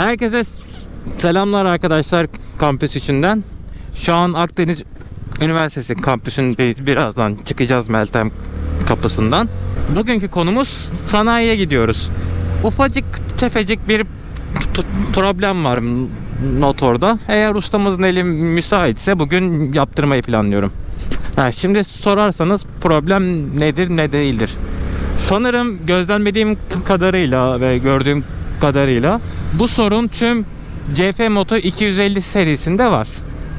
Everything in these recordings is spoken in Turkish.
Herkese selamlar arkadaşlar kampüs içinden. Şu an Akdeniz Üniversitesi kampüsündeyiz. Birazdan çıkacağız Meltem kapısından. Bugünkü konumuz sanayiye gidiyoruz. Ufacık tefecik bir problem var motorda. Eğer ustamızın eli müsaitse bugün yaptırmayı planlıyorum. Ha, şimdi sorarsanız problem nedir ne değildir. Sanırım gözlemlediğim kadarıyla ve gördüğüm kadarıyla bu sorun tüm CF Moto 250 serisinde var.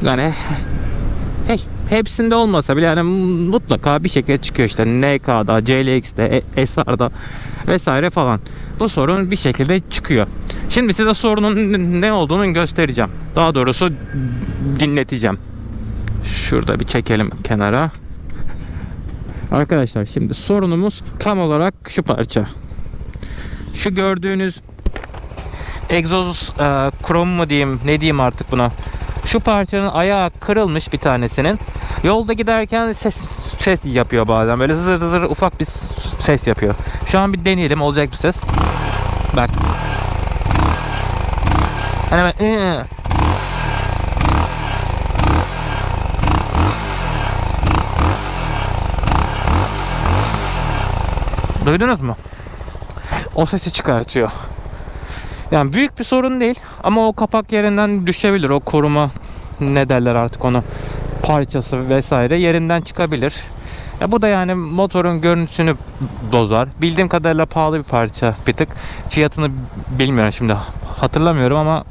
Yani hey, hepsinde olmasa bile yani mutlaka bir şekilde çıkıyor işte NK'da, CLX'de, E- SR'da vesaire falan. Bu sorun bir şekilde çıkıyor. Şimdi size sorunun ne olduğunu göstereceğim. Daha doğrusu dinleteceğim. Şurada bir çekelim kenara. Arkadaşlar şimdi sorunumuz tam olarak şu parça. Şu gördüğünüz egzoz e, krom mu diyeyim ne diyeyim artık buna. Şu parçanın ayağı kırılmış bir tanesinin. Yolda giderken ses ses yapıyor bazen. Böyle zır zır ufak bir ses yapıyor. Şu an bir deneyelim olacak bir ses. Bak. Hani ben, "Iı." Duydunuz mu? O sesi çıkartıyor. Yani büyük bir sorun değil ama o kapak yerinden düşebilir. O koruma ne derler artık onu parçası vesaire yerinden çıkabilir. Ya bu da yani motorun görüntüsünü bozar. Bildiğim kadarıyla pahalı bir parça bir tık. Fiyatını bilmiyorum şimdi hatırlamıyorum ama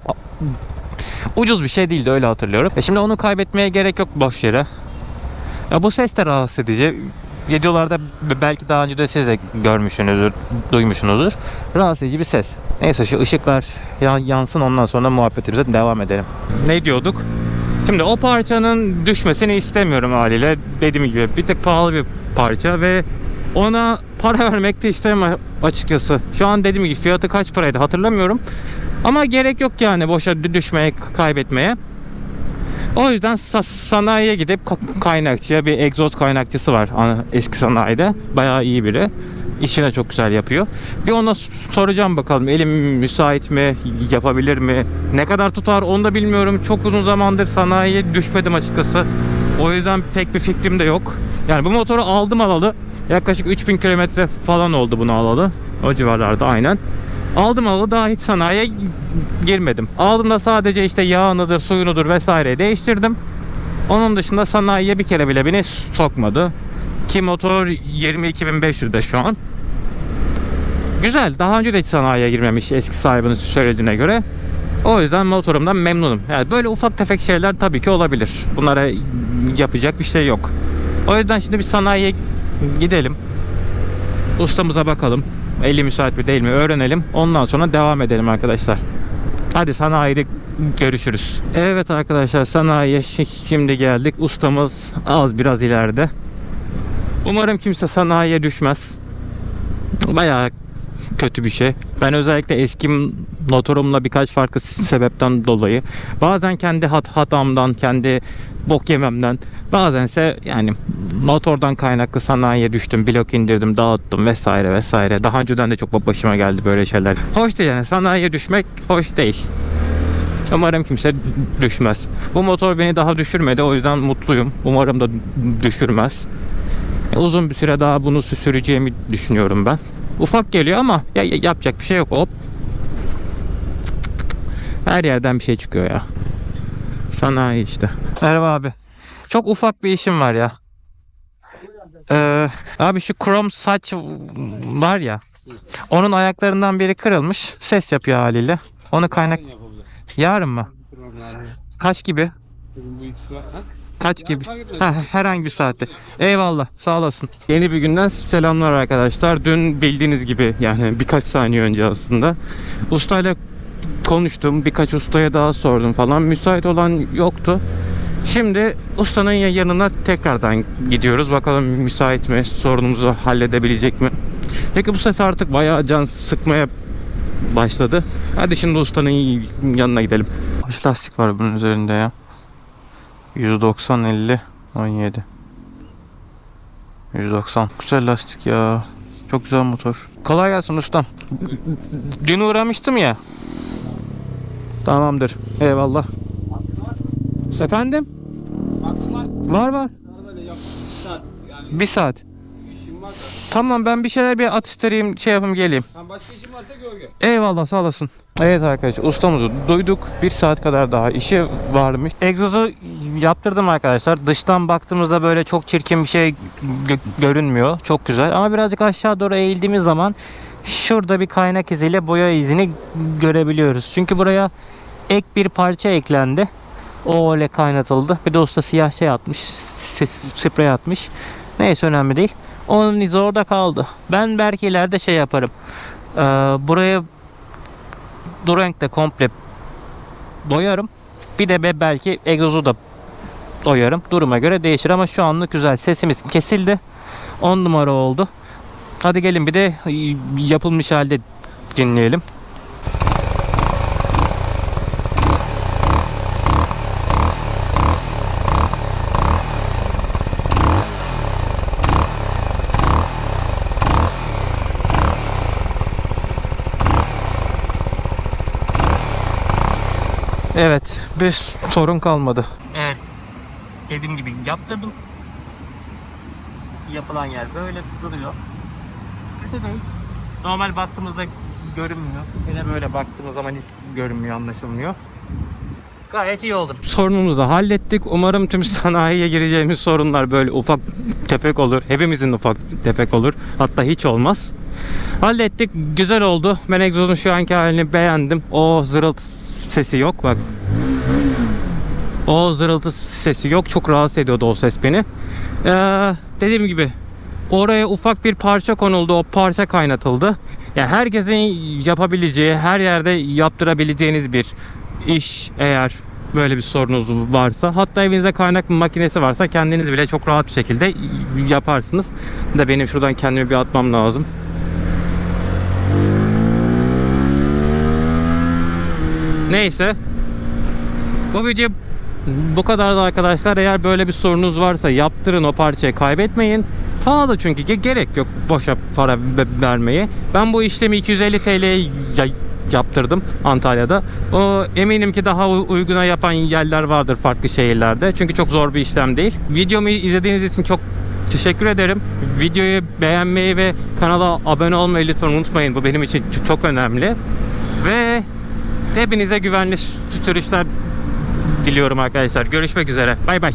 ucuz bir şey değildi öyle hatırlıyorum. E şimdi onu kaybetmeye gerek yok boş yere. Ya bu ses de rahatsız edici. Videolarda belki daha önce de siz de görmüşsünüzdür, duymuşsunuzdur. Rahatsız edici bir ses. Neyse şu ışıklar ya- yansın ondan sonra muhabbetimize devam edelim. Ne diyorduk? Şimdi o parçanın düşmesini istemiyorum haliyle. Dediğim gibi bir tık pahalı bir parça ve ona para vermek de istemem açıkçası. Şu an dediğim gibi fiyatı kaç paraydı hatırlamıyorum. Ama gerek yok yani boşa düşmeye, kaybetmeye. O yüzden sa- sanayiye gidip ka- kaynakçıya bir egzoz kaynakçısı var eski sanayide. Bayağı iyi biri. İşini çok güzel yapıyor. Bir ona soracağım bakalım elim müsait mi, yapabilir mi? Ne kadar tutar onu da bilmiyorum. Çok uzun zamandır sanayiye düşmedim açıkçası. O yüzden pek bir fikrim de yok. Yani bu motoru aldım alalı. Yaklaşık 3000 kilometre falan oldu bunu alalı. O civarlarda aynen. Aldım alalı daha hiç sanayiye girmedim. Aldığımda sadece işte yağınıdır, suyunudur vesaire değiştirdim. Onun dışında sanayiye bir kere bile beni sokmadı. Ki motor 22.500'de şu an. Güzel. Daha önce de hiç sanayiye girmemiş eski sahibinin söylediğine göre. O yüzden motorumdan memnunum. Yani böyle ufak tefek şeyler tabii ki olabilir. Bunlara yapacak bir şey yok. O yüzden şimdi bir sanayiye gidelim. Ustamıza bakalım. Eli müsait mi değil mi öğrenelim. Ondan sonra devam edelim arkadaşlar. Hadi sanayide görüşürüz. Evet arkadaşlar sanayiye şi- şimdi geldik. Ustamız az biraz ileride. Umarım kimse sanayiye düşmez. Bayağı kötü bir şey. Ben özellikle eski motorumla birkaç farklı sebepten dolayı bazen kendi hat hatamdan, kendi bok yememden, bazense yani motordan kaynaklı sanayiye düştüm, blok indirdim, dağıttım vesaire vesaire. Daha önceden de çok başıma geldi böyle şeyler. Hoş değil yani sanayiye düşmek hoş değil. Umarım kimse düşmez. Bu motor beni daha düşürmedi o yüzden mutluyum. Umarım da düşürmez. Uzun bir süre daha bunu süreceğimi düşünüyorum ben. Ufak geliyor ama ya, ya- yapacak bir şey yok. Hop. Her yerden bir şey çıkıyor ya. Sanayi işte. Merhaba abi. Çok ufak bir işim var ya. Ee, abi şu krom saç var ya. Onun ayaklarından biri kırılmış. Ses yapıyor haliyle. Onu kaynak... Yarın mı? Kaç gibi? Kaç gibi? Ha, herhangi bir saatte. Eyvallah. Sağ olasın. Yeni bir günden selamlar arkadaşlar. Dün bildiğiniz gibi yani birkaç saniye önce aslında ustayla konuştum. Birkaç ustaya daha sordum falan. Müsait olan yoktu. Şimdi ustanın yanına tekrardan gidiyoruz. Bakalım müsait mi? Sorunumuzu halledebilecek mi? Peki bu ses artık bayağı can sıkmaya başladı. Hadi şimdi ustanın yanına gidelim. Kaç lastik var bunun üzerinde ya? 190 50 17 190 Güzel lastik ya Çok güzel motor Kolay gelsin ustam Dün uğramıştım ya Tamamdır. Eyvallah. Efendim? Var var. Bir saat. İşim. Tamam ben bir şeyler bir atıştırayım şey yapayım geleyim. Tam başka işin varsa gör gel. Eyvallah sağ olasın. Evet arkadaşlar ustamızı duyduk. Bir saat kadar daha işi varmış. Egzozu yaptırdım arkadaşlar. Dıştan baktığımızda böyle çok çirkin bir şey gö- görünmüyor. Çok güzel. Ama birazcık aşağı doğru eğildiğimiz zaman şurada bir kaynak iziyle boya izini görebiliyoruz. Çünkü buraya ek bir parça eklendi. O öyle kaynatıldı. Bir de usta siyah şey atmış. Sprey atmış. Neyse önemli değil. Onun izi orada kaldı. Ben belki ileride şey yaparım. Ee, buraya bu renkte komple boyarım. Bir de be- belki egzozu da boyarım. Duruma göre değişir ama şu anlık güzel. Sesimiz kesildi. 10 numara oldu. Hadi gelin bir de yapılmış halde dinleyelim. Evet, bir sorun kalmadı. Evet, dediğim gibi yaptırdım. Yapılan yer böyle duruyor. Kötü değil. Normal baktığımızda görünmüyor. Yine böyle baktığımız zaman hiç görünmüyor, anlaşılmıyor. Gayet iyi oldu. Sorunumuzu da hallettik. Umarım tüm sanayiye gireceğimiz sorunlar böyle ufak tefek olur. Hepimizin ufak tefek olur. Hatta hiç olmaz. Hallettik. Güzel oldu. Ben egzozun şu anki halini beğendim. O zırıltı sesi yok. Bak o zırıltı sesi yok. Çok rahatsız ediyordu o ses beni. Ee, dediğim gibi oraya ufak bir parça konuldu. O parça kaynatıldı. Yani herkesin yapabileceği, her yerde yaptırabileceğiniz bir iş eğer böyle bir sorunuz varsa. Hatta evinizde kaynak makinesi varsa kendiniz bile çok rahat bir şekilde yaparsınız. Da benim şuradan kendimi bir atmam lazım. Neyse. Bu video bu kadar da arkadaşlar. Eğer böyle bir sorunuz varsa yaptırın o parçayı kaybetmeyin. Pahalı çünkü ge- gerek yok boşa para ve- vermeye. Ben bu işlemi 250 TL'ye ya- yaptırdım Antalya'da. O eminim ki daha uyguna yapan yerler vardır farklı şehirlerde. Çünkü çok zor bir işlem değil. Videomu izlediğiniz için çok teşekkür ederim. Videoyu beğenmeyi ve kanala abone olmayı lütfen unutmayın. Bu benim için çok önemli. Ve hepinize güvenli sürüşler diliyorum arkadaşlar. Görüşmek üzere. Bay bay.